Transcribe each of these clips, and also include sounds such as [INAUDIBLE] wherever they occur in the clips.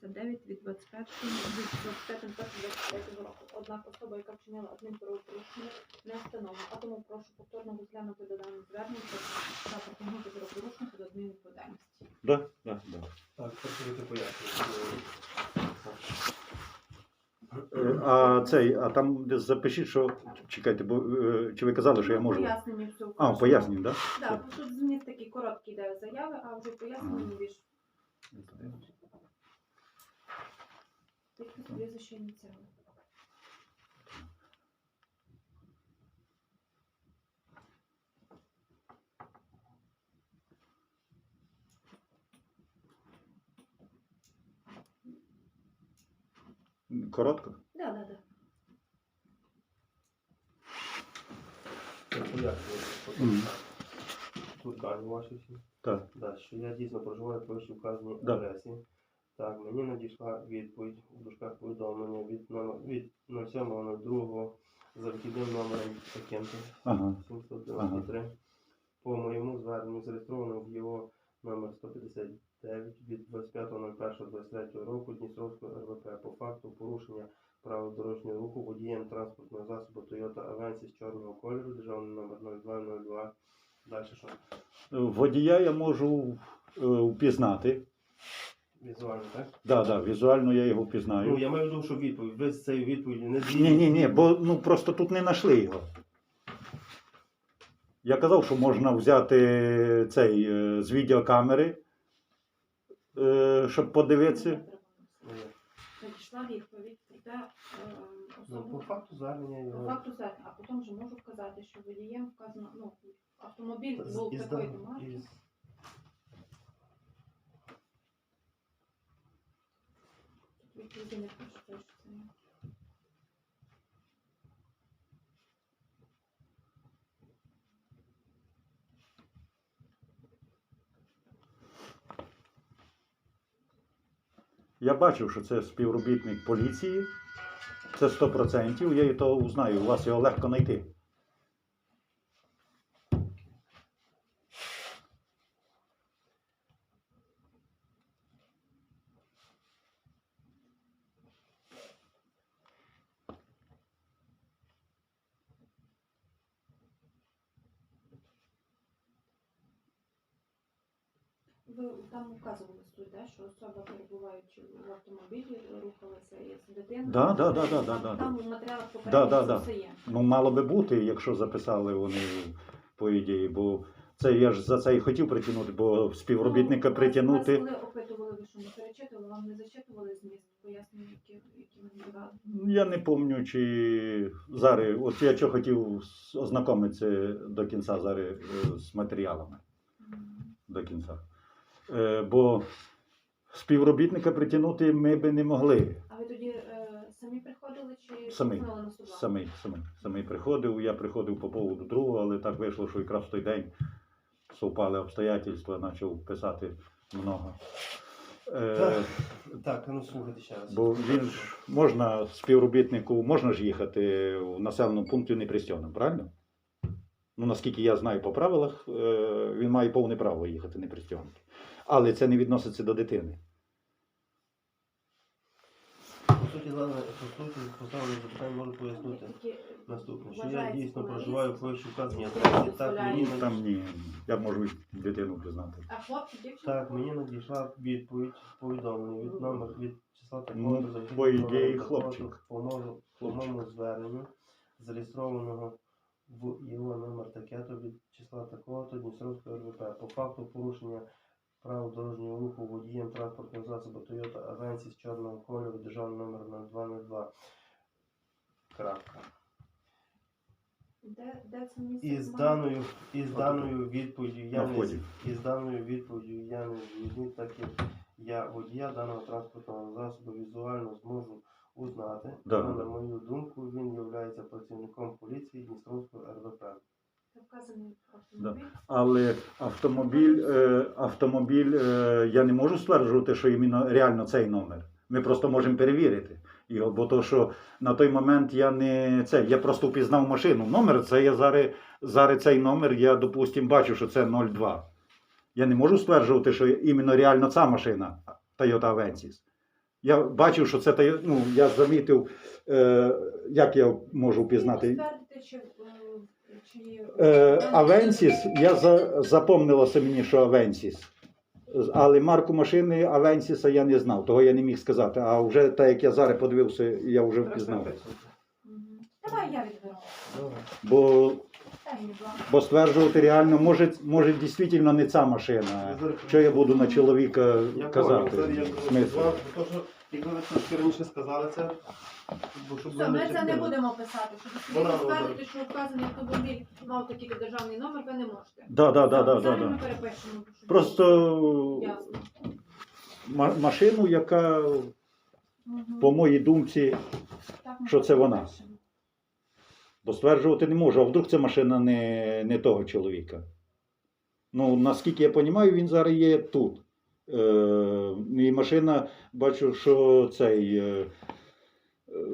59 від 25 від 25.01.23 року. Однак особа, яка вчинила адмінправопорушення, не встановлена. А тому прошу повторно розглянути додане звернення та притягнути правопорушника до адмінвідповідальності. Да, да, да. Так, працювати пояснюю. Е, А цей, а там десь запишіть, що. Чекайте, бо е, чи ви казали, що я можу. Пояснення всього. А, пояснюю, так? Да, бо тут зміст такий короткий йде заяви, а вже пояснення більш такі прізвище ініціали. Да? Коротко? Да, да, да. Так, пояснюю. Мгм. Тут дані ваші всі. Так. Да, що я дійсно проживаю по вищій вказаній Да. адресі. Так, мені надійшла відповідь у дужках повідомлення від від 07.02 за вихідним номером таким-то Ага. 793. По моєму зверненню зареєстровано в його номер 159 від 25.01.23 року Дністровського РВП по факту порушення правил дорожнього руху водієм транспортного засобу Toyota Avensis чорного кольору, державний номер 0202. Далі що? Водія я можу е, впізнати. Візуально, так? Да, да, візуально я його впізнаю. Ну, я маю в виду, що відповідь. Ви з цією відповіддю не Ні, ні, ні, бо ну просто тут не знайшли його. Я казав, що можна взяти цей е, з відеокамери, е, щоб подивитися. Надійшла відповідь те, е, Ну, по особу факту звернення по його. факту звернення, а потім вже можу вказати, що водієм вказано, ну, автомобіль був такої марки. із- Я бачив, що це співробітник поліції. Це 100%. Я і то узнаю. У вас його легко знайти. Ви там указували суть, да, що особа, перебуваючи в автомобілі, рухалася із дитиною. Да, да, да, да, да, Там, да, там у матеріалах Да, попередньо да, да. все є. Ну, мало би бути, якщо записали вони по ідеї, бо це я ж за це і хотів притягнути, бо співробітника Ну, вас- притягнути. Коли опитували, ви що не перечитували, вам не зачитували зміст пояснення, які, які ми надавали? Я не пам'ятаю, чи зараз, от я що хотів ознакомитися до кінця зараз е, з матеріалами. До кінця. Е, бо співробітника притягнути ми би не могли. А ви тоді е, самі приходили чи Самі. на 102? Самий, самий, самий приходив. Я приходив по поводу другого, але так вийшло, що якраз в той день совпали обстоятельства, почав писати много. Е, Так, ну слухайте ще раз. бо він ж можна співробітнику, можна ж їхати в населеному пункті не пристьоним, правильно? Ну, наскільки я знаю по правилах, е, він має повне право їхати не пристьонути. Але це не відноситься до дитини. По суті, по суті, поставлене запитання можу пояснити. Е, Наступне, що я дійсно проживаю по вищій вказаній Хто адресі. Так, мені, Ну, Там ні, я можу і дитину признати. А хлопці, так, мені надійшла відповідь повідомлення від номер від числа Ну, такого за по ідеї, хлопчик. По моєму- по моєму зверненню, зареєстрованого в його номер такето від числа такого-то Дністровського РВП. По факту порушення правил дорожнього руху водієм транспортного засобу Toyota Avensis чорного кольору, державний номер 0202. Крапка. Де, де це місце? І з даною, і з даною відповіддю я На не вході. і з даною відповіддю я не згідний, так як я водія даного транспортного засобу візуально зможу узнати. Да. На мою думку, він є працівником поліції Дністровського РВП. Вказаний автомобіль. Але автомобіль, е, автомобіль е, я не можу стверджувати, що іменно реально цей номер. Ми просто можемо перевірити його, бо то, що на той момент я не це, я просто впізнав машину. Номер це я зараз, зараз цей номер, я, допустим, бачу, що це 02. Я не можу стверджувати, що іменно реально ця машина Toyota Avensis. Я бачив, що це ну, я замітив, е, як я можу впізнати. Чи, е, Е, Авенсіс, я за, запомнилося мені, що Авенсіс. Але марку машини Авенсіса я не знав, того я не міг сказати. А вже так як я зараз подивився, я вже впізнав. Давай я відберу. Бо, бо стверджувати реально, може, може дійсно не ця машина. Що я буду на чоловіка казати? я Смисл? Якби ви трошки раніше сказали це, бо щоб Все, ми не це не будемо писати. Щоб ви підтвердити, говорить. що вказаний автомобіль мав такий державний номер, ви не можете. Да, да, да, да, да, Зараз да. ми перепишемо. щоб Просто Ясно. ма- машину, яка, Мгм. по моїй думці, Так, ми що це вона? перепишемо. Бо стверджувати не можу, а вдруг це машина не, не того чоловіка. Ну, наскільки я розумію, він зараз є тут. Е, і машина, бачу, що цей, е,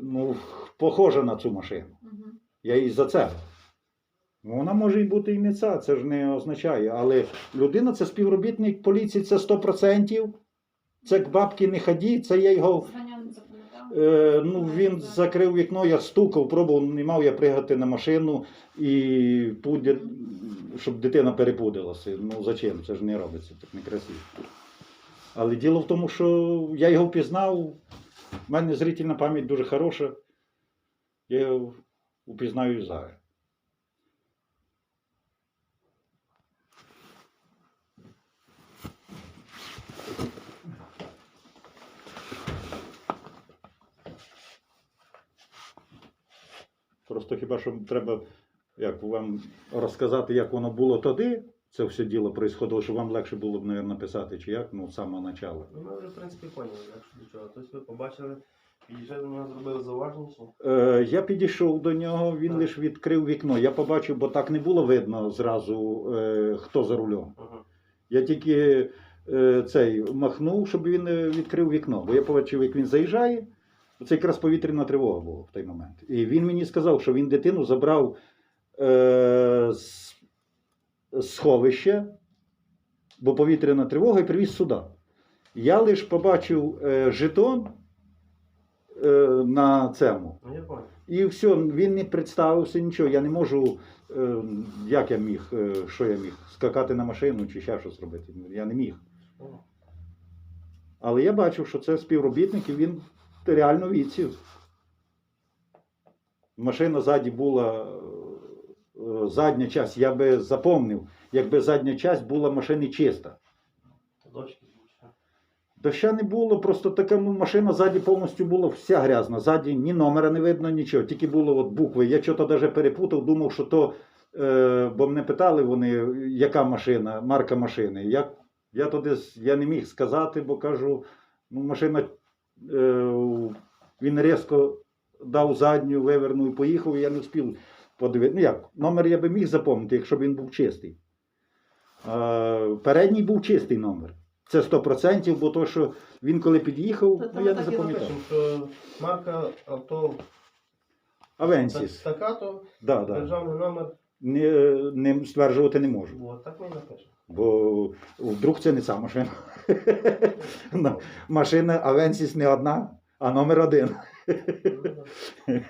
ну, похожа на цю машину. Я і за це. Вона може і бути і не ця, це ж не означає. Але людина це співробітник поліції, це 100%. Це к бабки не ході, це я його. Не. Е, ну, він закрив вікно, я стукав, пробував, не мав я пригати на машину і пудя, щоб дитина перепудилася. Ну зачем? Це ж не робиться, так некрасиво. Але діло в тому, що я його впізнав, в мене зрительна пам'ять дуже хороша. Я його впізнаю зараз. Просто хіба що треба як вам розказати, як воно було тоді, це все діло происходило, щоб вам легше було б, мабуть, написати, чи як, ну, з самого початку. Ну, ми вже, в принципі, поняли, якщо до чого. Тобто ви побачили, підійшли до нього, зробили зауваження, чи? Е, я підійшов до нього, він Так. лише відкрив вікно. Я побачив, бо так не було видно зразу, е, хто за рулем. Ага. Я тільки е, цей махнув, щоб він е, відкрив вікно. Бо я побачив, як він заїжджає. Це якраз повітряна тривога була в той момент. І він мені сказав, що він дитину забрав е, з, з сховища, бо повітряна тривога, і привіз сюди. Я лише побачив е, жетон е, на цьому. Ну. І все, він не представився нічого. Я не можу, е, як я міг, е, що я міг, скакати на машину чи ще щось робити. Я не міг. Але я бачив, що це співробітник, і він реально відсів. Машина ззаді була задня часть, я би запомнив, якби задня часть була машини чиста. Доща не було, просто така машина ззаді повністю була вся грязна. Ззаді ні номера не видно, нічого. Тільки було от букви. Я чого-то навіть перепутав, думав, що то. Е, бо мене питали вони, яка машина, марка машини. Я, я туди я не міг сказати, бо кажу, ну, машина. Е, він різко дав задню, вивернув і поїхав, і я не встиг подивитися. Ну як, номер я би міг запам'ятати, якщо б він був чистий. А, передній був чистий номер. Це 100%, бо то, що він коли під'їхав, ну я не запам'ятав. що марка авто Авенсіс. та- Да, да. державний номер. Не, не стверджувати не можу. От, так ми напишемо. Бо вдруг це не ця машина. Ну, [LAUGHS] [LAUGHS] Машина Авенсіс не одна, а номер один. Ну, да. [LAUGHS]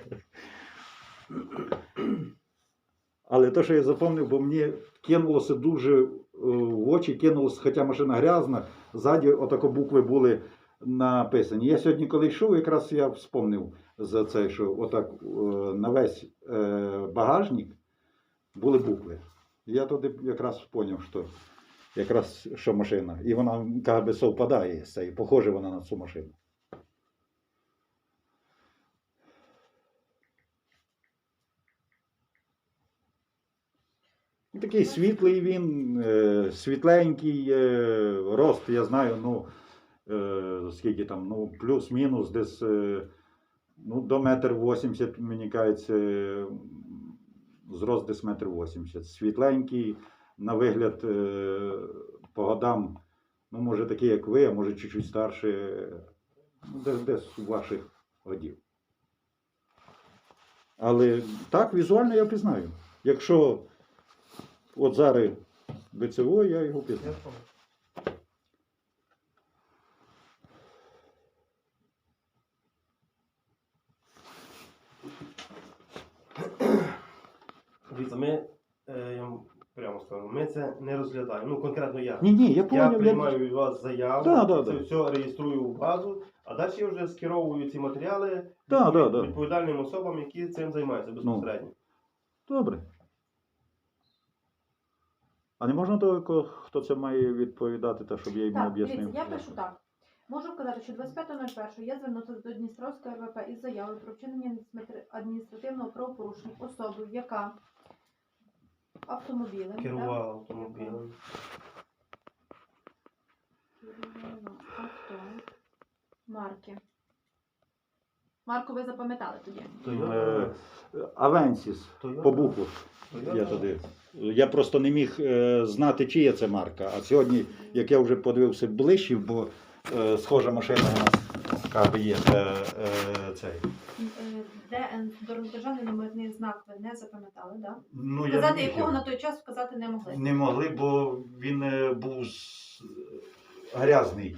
Але те, що я запам'ятав, бо мені кинулося дуже е, в очі, кинулося, хоча машина грязна, ззаді отако букви були написані. Я сьогодні, коли йшов, якраз я вспомнив за це, що отак е, на весь е, багажник були букви. Я тоді якраз зрозумів, що якраз що машина. І вона як би совпадає з цією, похожа вона на цю машину. Такий світлий він, е, світленький, е, рост, я знаю, ну, е, скільки там, ну, плюс-мінус десь ну, до метр вісімдесят, мені кажеться, зрост десь метр вісімдесят. Світленький, на вигляд по годам, ну, може такий, як ви, а може чуть-чуть старше, ну, десь, десь ваших годів. Але так, візуально я пізнаю. Якщо От зараз БЦО, я його піду. Дивіться, ми, е, я прямо скажу, ми це не розглядаємо. Ну, конкретно я. Ні, ні, я Я приймаю від вас заяву, Да, да, це да. все реєструю в базу, а далі я вже скеровую ці матеріали Да, да, да. відповідальним особам, які цим займаються ну. безпосередньо. Добре. А не можна того, хто це має відповідати, та щоб я йому Так, об'яснив? дивіться, я пишу так. Можу вказати, що 25.01 я звернувся до Дністровської РВП із заявою про вчинення адміністративного правопорушення особи, яка автомобілем так, Керував автомобілем. керувала авто марки. Марку ви запам'ятали тоді? Е, Авенсіс, Toyota. по букву. Toyota. Я туди. Я просто не міг е, знати, чия це марка. А сьогодні, як я вже подивився ближче, бо е, схожа машина у нас як є е, цей. Е, ДН, номерний знак ви не запам'ятали, так? Да? Ну, Вказати, не якого на той час вказати не могли. Не могли, бо він був грязний.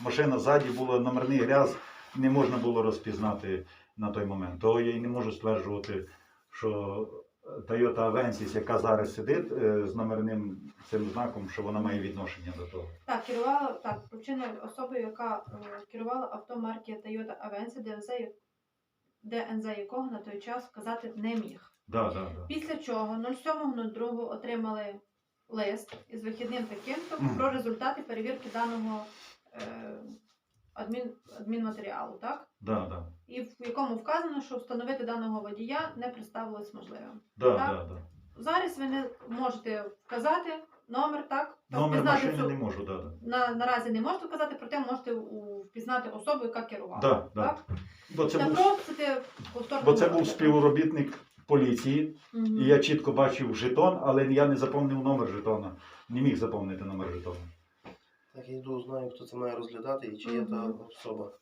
Машина ззаді була номерний гряз, не можна було розпізнати на той момент. Того я і не можу стверджувати, що Toyota Avensis, яка зараз сидить е, з номерним цим знаком, що вона має відношення до того. Так, керувала так, причина особою, яка е, керувала авто марки Toyota Avensis, ДНЗ, ДНЗ якого на той час вказати не міг. Да, да, да. Після чого 07.02 отримали лист із вихідним таким-то Мгм. про результати перевірки даного е, адмін, адмінматеріалу, так? Да, да. І в якому вказано, що встановити даного водія не представилось можливим. Да, Так. да, да. Зараз ви не можете вказати номер, так? Та Номер впізнати машини цю- не можу, да, да. на, наразі не можете вказати, проте можете у- впізнати особу, яка керувала. Да, да. Так? Бо це був, повторно. бо це був співробітник поліції, Мгм. і я чітко бачив жетон, але я не запомнив номер жетона. Не міг запомнити номер жетона. Так, я йду, знаю, хто це має розглядати і чи є та особа.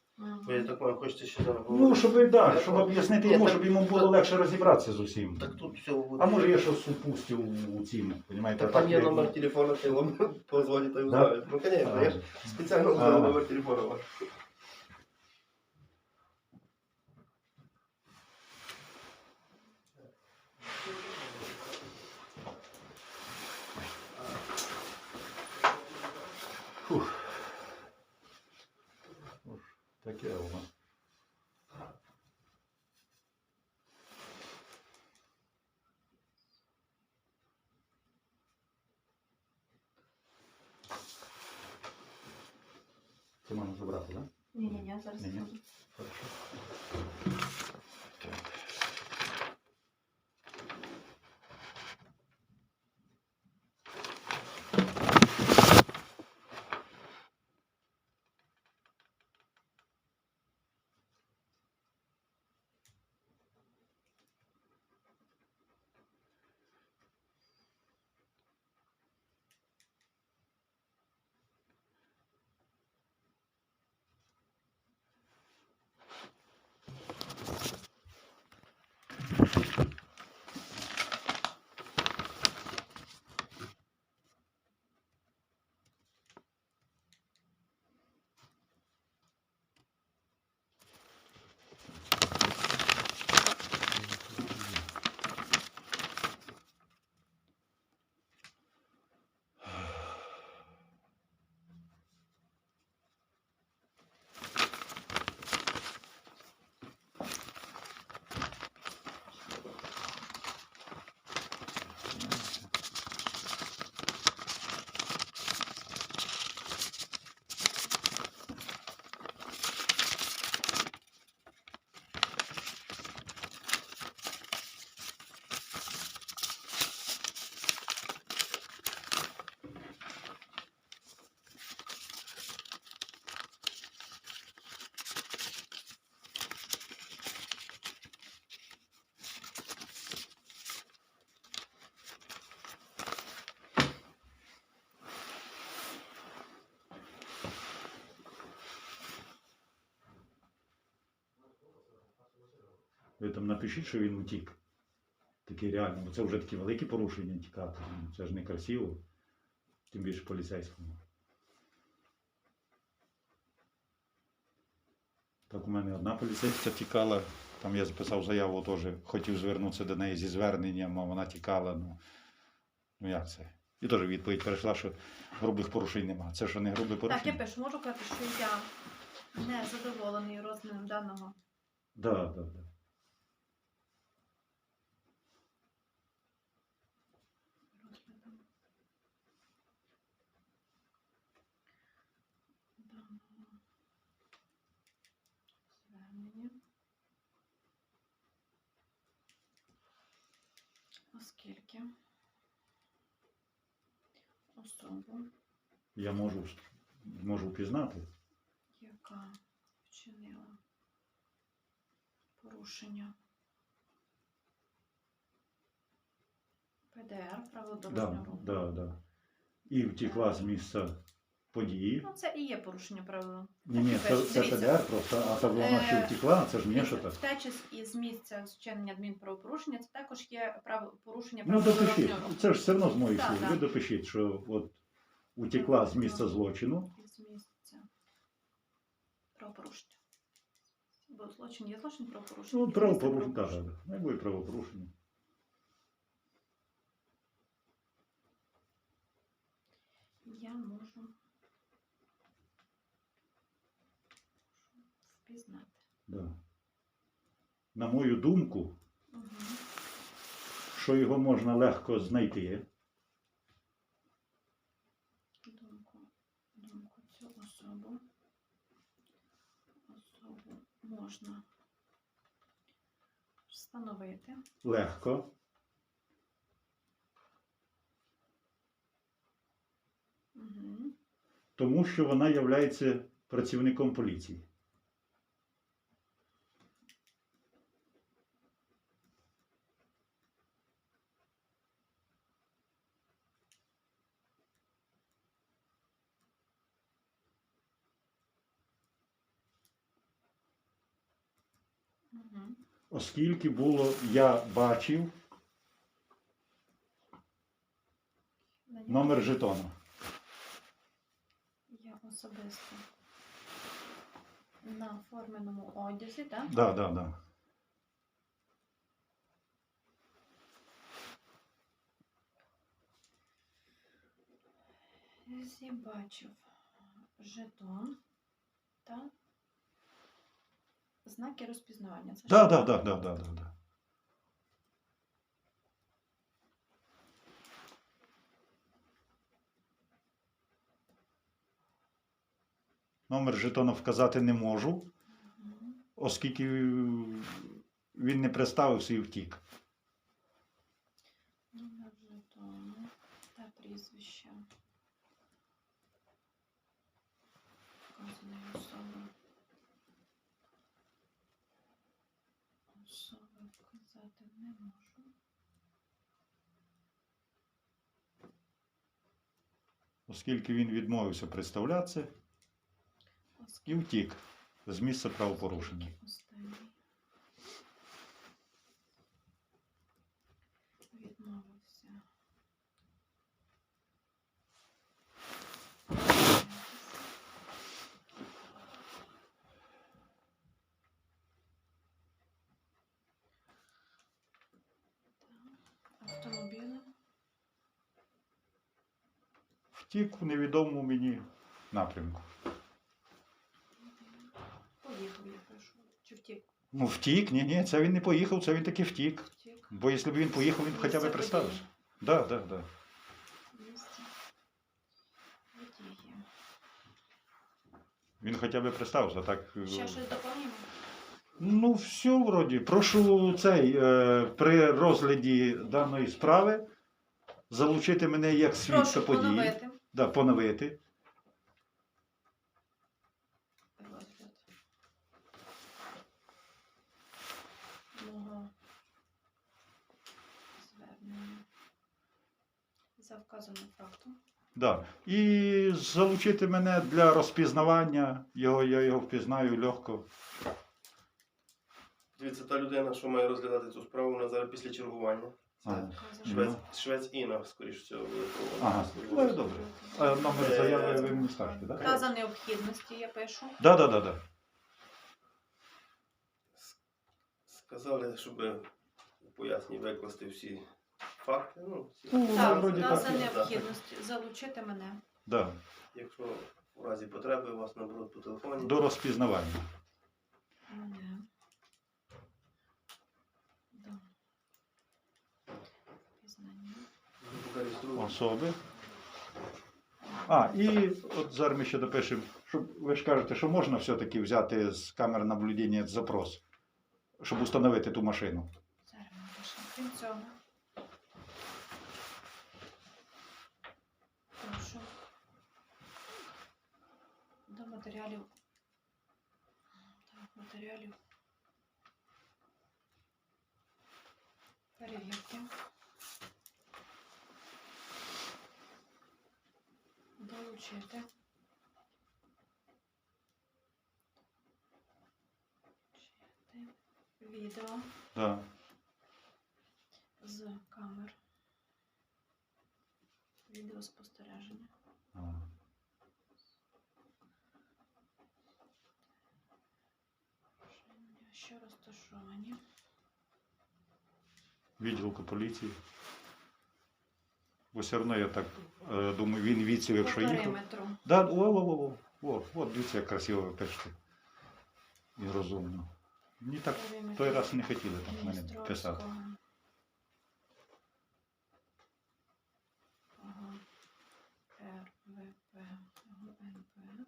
Ви я так маю, хочете ще зараз Ну, щоб, да, щоб об'яснити йому, щоб йому було легше розібратися з усім. Так тут все буде. А може я щось упустив у цім, понімаєте? Так там є номер телефона, ти вам [LAUGHS] позвонить, і й узнають. Ну, звісно, я ж спеціально узнав номер телефона ваш. Ви там напишіть, що він утік. Такий реально, бо це вже такі великі порушення тікати. Ну, Це ж не красиво. Тим більше поліцейському. Так у мене одна поліцейська тікала Там я записав заяву, теж хотів звернутися до неї зі зверненням, а вона тікала. Ну, ну як це? І теж відповідь перейшла, що грубих порушень нема. Це що не грубе Так, я порушення? пишу, можу казати, що я не задоволений розглядом даного Да, да, да. розглядом даного звернення. Оскільки особу, Я можу, можу впізнати. яка вчинила порушення ПДР, правил Да, дорожнього руху. да, да. І втекла з місця події. Ну, це і є порушення правил. Ні, ні, це, це. ПДР просто, а та вона ще втекла, це ж не що так. Втеча із місця вчинення адмінправопорушення, це також є право порушення Ну допишіть, це ж все одно з моїх слів. Ви допишіть, що от утекла з місця злочину. Із місця правопорушення. Бо злочин є злочин правопорушення. Ну, правопорушення. так. Не буде правопорушення. Я можу впізнати. Да. На мою думку, Угу. що його можна легко знайти. Думку, думку цю особу. Особу можна встановити. Легко, Угу. тому що вона є працівником поліції. Угу. Оскільки було, я бачив номер жетона. Я особисто на форменому одязі, так? Да, да, да. Зібачив жетон та знаки розпізнавання. Це Да, да, да, да, да, да, да. Номер жетона вказати не можу, оскільки він не представився і втік. Номер жетону та прізвище вказаної. Особи вказати не можу. Оскільки він відмовився представлятися і втік з місця правопорушення. останній відмовився. Автомобілем Втік у невідомому мені напрямку. поїхав, я пишу. Чи втік? Ну, втік, ні, ні, це він не поїхав, це він таки втік. Втік. Бо якщо б він поїхав, він б хоча б Місце представився. Да, да, да. Місце події. Він хоча б представився, так. е, Ще щось доповнимо? Ну, все вроді. Прошу цей е, при розгляді даної справи залучити мене як свідка Прошу події. поновити Да, поновити. розгляд мого звернення за вказаним фактом. Да. І залучити мене для розпізнавання. Його, я його впізнаю легко. Дивіться, та людина, що має розглядати цю справу, вона зараз після чергування. Швець, швець Інна, скоріш всього, буде Ага. проводити. Ну, добре. А номер заяви ви мені скажете, так? Та за необхідності я пишу. Да, да, да, да. Сказали, щоб у поясненні викласти всі факти. Ну, всі Ну. Так, вроді та так, за необхідності залучити мене. Да. Якщо в разі потреби вас наберуть по телефоні. До розпізнавання. Мене. До пізнання. Ви поки реєструєте. Особи. А, і от зараз ми ще допишемо, щоб ви ж кажете, що можна все-таки взяти з камер наблюдення запрос, щоб установити ту машину. Зараз ми пишемо. Крім цього. Прошу. До матеріалів. Так, матеріалів. Перевірки. Долучити. Відео. Да. з камер відеоспостереження. А. Що розташовані. Відділку поліції. Бо все одно я так е, думаю, він віців, якщо По їхав. периметру. Да, о, о, о, о, о, от дивіться, як красиво ви пишете. І розумно. Мені так той раз не хотіли так в мене писати. Дністровського. Ага. РВП ГУНП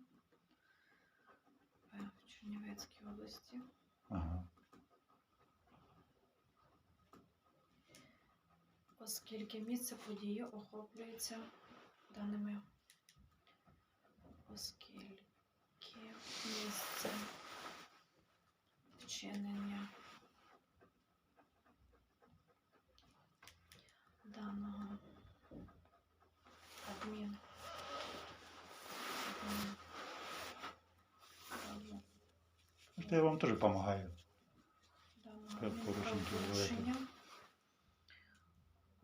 П в Чернівецькій області. Ага. Оскільки місце події охоплюється даними, оскільки місце вчинення даного Це я вам теж допомагаю. порушення правопорушення,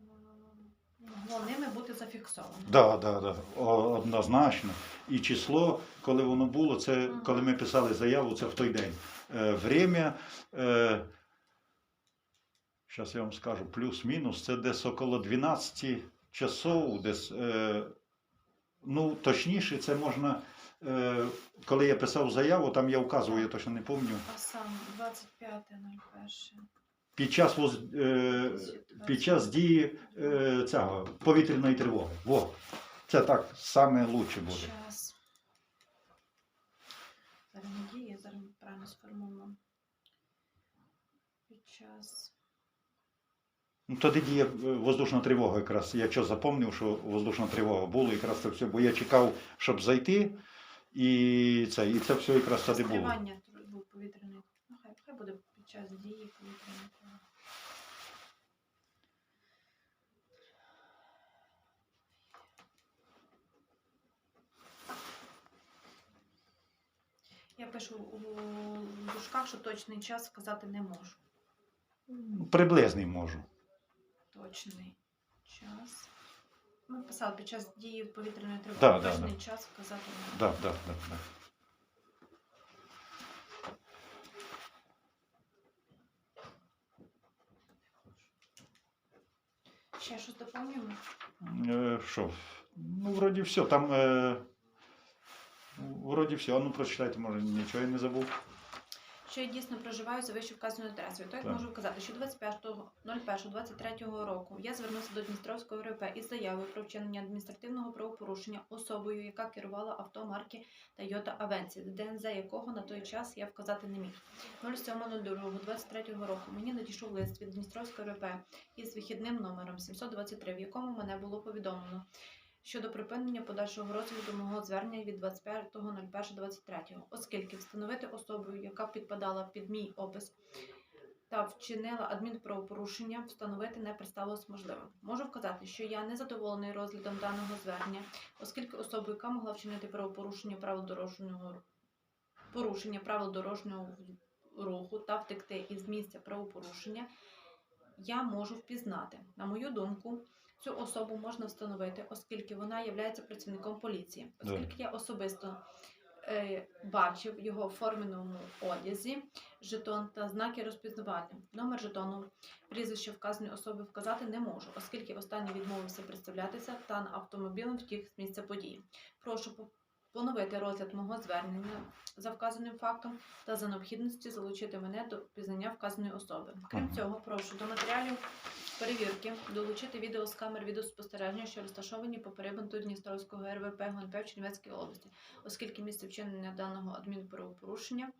м, могло ними бути зафіксовано. Да, да, да, однозначно. І число, коли воно було, це коли ми писали заяву, це в той день. Е, время, е, зараз я вам скажу, плюс-мінус, це десь около 12 часов, десь, е, ну, точніше, це можна, е, коли я писав заяву, там я вказував, я точно не пам'ятаю, А саме 25.01. під час, воз- е, під час дії е, цього, повітряної тривоги. Во. Це так саме лучше буде. Час. Зараз не діє, зараз правильно сформуємо. Під час. Ну, тоді діє е, воздушна тривога якраз. Якщо запомнив, що воздушна тривога була, якраз це все, бо я чекав, щоб зайти, і це, і це все якраз тоді було. Тривання тр- був повітряний. Ну, хай, хай буде під час дії повітряної тривоги. Я пишу у дужках, що точний час сказати не можу. Ну, Приблизний можу. Точний час. Ми писали під час дії повітряної тривоги. Да, да, точний да. час сказати не можу. Да, да, да, да. Ще щось доповнюємо? Е, Що? Ну, вроді все. Там. Е, вроді все. Ну прочитайте, може, нічого я не забув. Що я дійсно проживаю за вище вказаною адресою. То як Так. можу вказати, що 25.01.23 року я звернувся до Дністровського РП із заявою про вчинення адміністративного правопорушення особою, яка керувала авто марки Toyota Avensis, ДНЗ якого на той час я вказати не міг. 07.02.23 року мені надійшов лист від Дністровського РП із вихідним номером 723, в якому мене було повідомлено щодо припинення подальшого розгляду мого звернення від 25.01.23, оскільки встановити особу, яка підпадала під мій опис та вчинила адмінправопорушення, встановити не представилось можливим. Можу вказати, що я не задоволений розглядом даного звернення, оскільки особа, яка могла вчинити правопорушення правил дорожнього порушення правил дорожнього руху та втекти із місця правопорушення, я можу впізнати. На мою думку, цю особу можна встановити, оскільки вона є працівником поліції, оскільки я особисто е, бачив його в форменому одязі, жетон та знаки розпізнавання. Номер жетону, прізвище вказаної особи вказати не можу, оскільки останній відмовився представлятися та на автомобілем втік з місця події. Прошу поновити розгляд мого звернення за вказаним фактом та за необхідності залучити мене до пізнання вказаної особи. Крім цього, прошу до матеріалів перевірки долучити відео з камер відеоспостереження, що розташовані по перебунту Дністровського РВП ГУНП в Чернівецькій області, оскільки місце вчинення даного адмінправопорушення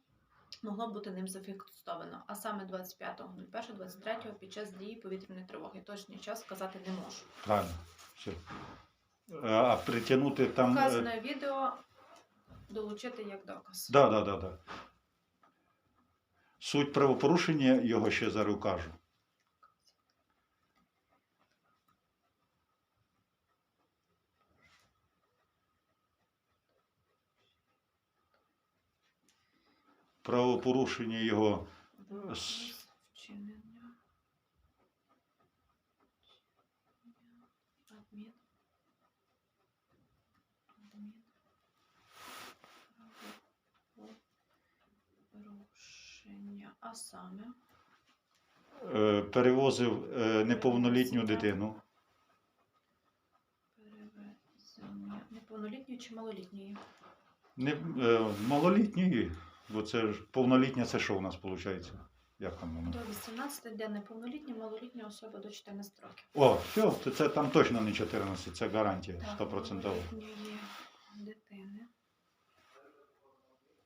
могло бути ним зафіксовано, а саме 25.01.23 під час дії повітряної тривоги. Точний час сказати не можу. Правильно. Все. А притягнути там. е, Вказане відео долучити як доказ. Да, да, да, да. Суть правопорушення його ще зараз кажу. Правопорушення його. А саме? Е, перевозив е, неповнолітню дитину. перевезення. Неповнолітньої чи малолітньої? Не, е, малолітньої, бо це ж повнолітня, це що у нас виходить? Як там воно? До 18 де неповнолітня, малолітня особа до 14 років. О, все, це, це там точно не 14, це гарантія, Так, 100%. малолітньої дитини.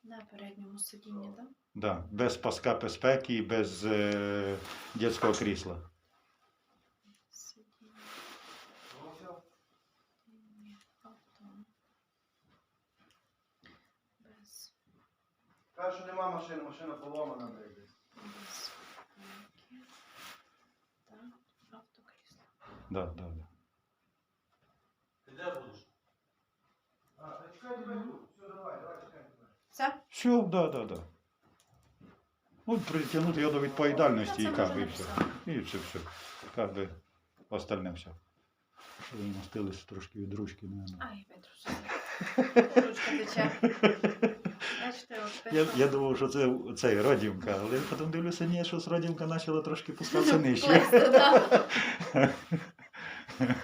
На передньому сидінні, так? Да, без паска безпеки і без е, дитячого крісла. Сидіння. Сидіння авто. Без Каже, що нема машини, машина поломана автокрісла. Да, да, да. Ти де будеш? А, та чекай тебе тут. Все, давай, давай, чекай тебе. Все? Все, да, да, да. Ну, притягнути його до відповідальності і Це как можна би, і все. написати. І все, все. Как би остальне все. Мастились трошки від ручки, наверное. Ай, витрушила. Ручка тече. Бачите, от Я, я думав, що це це родівка, але потім дивлюся, ні, що з родівка почала трошки пускатися нижче. Плисти, да. [LAUGHS]